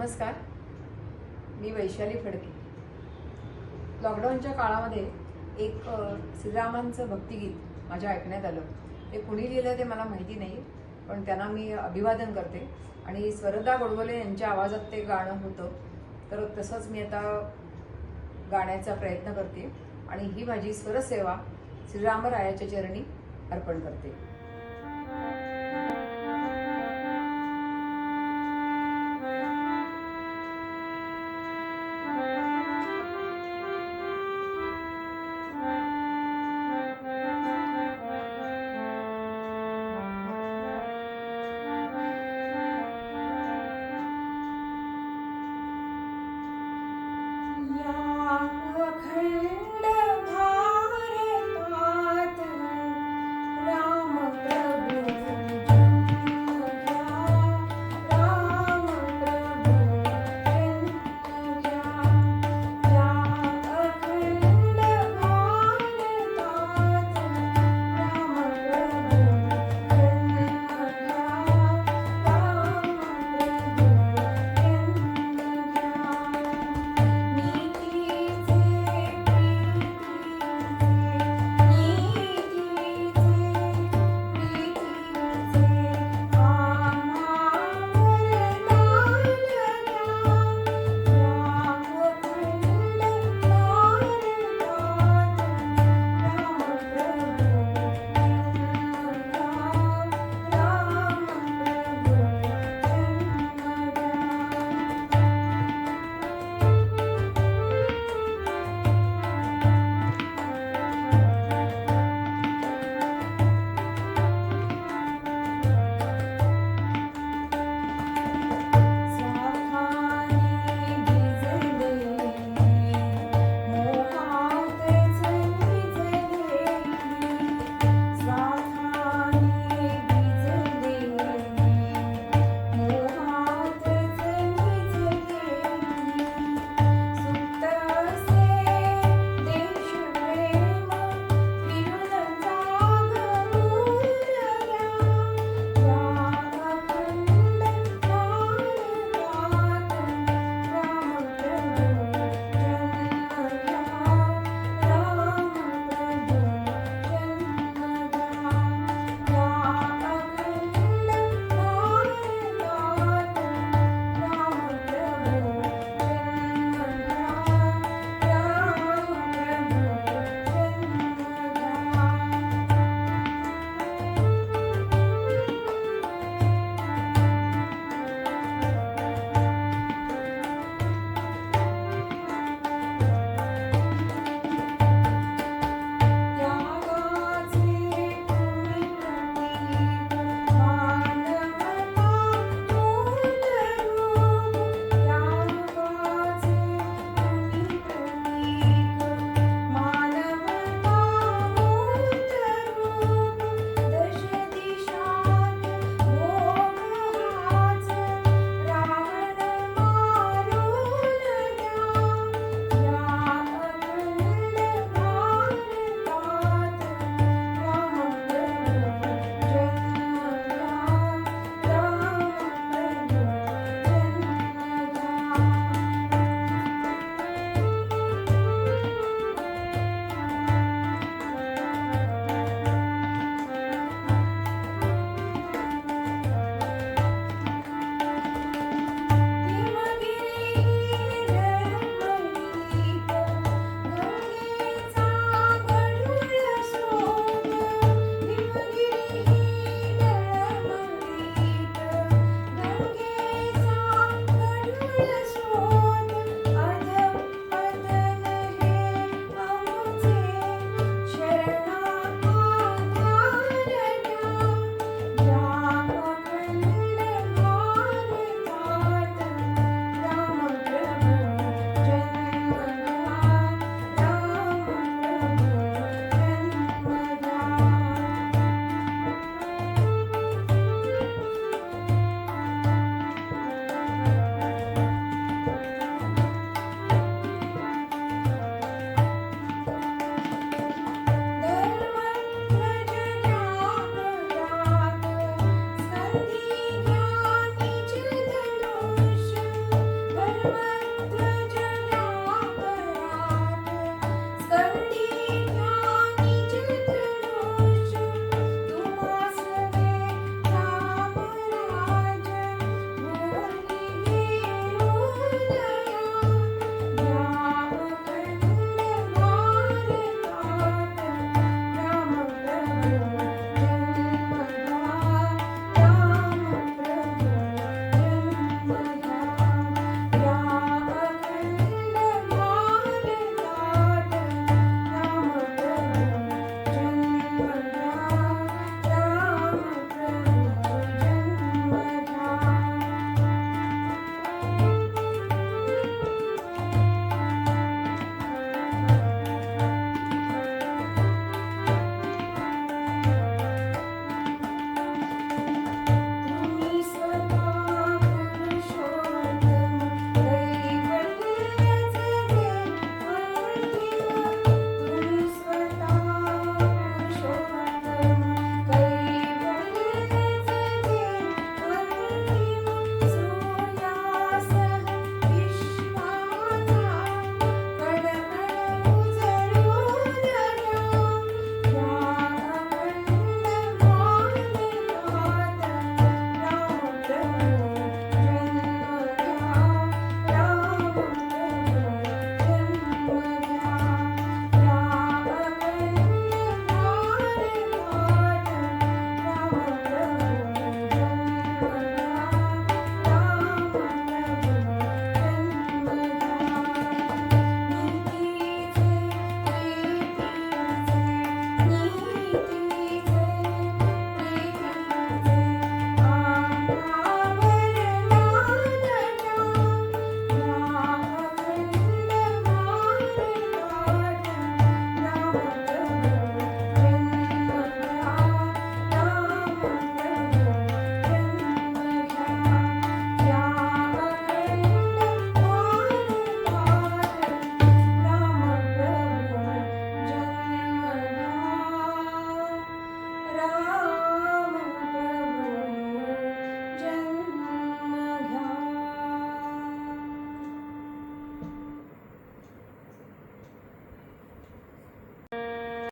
नमस्कार. मी वैशाली फडके. लॉकडाऊनच्या काळामध्ये एक श्रीरामांचं भक्तिगीत माझ्या ऐकण्यात आलं. ते कुणी लिहिलं ते मला माहिती नाही पण त्यांना मी अभिवादन करते. आणि स्वरदा गोडबोले यांच्या आवाजात ते गाणं होतं. तर तसंच मी आता गाण्याचा प्रयत्न करते आणि ही माझी स्वरसेवा श्रीरामरायाच्या चरणी अर्पण करते.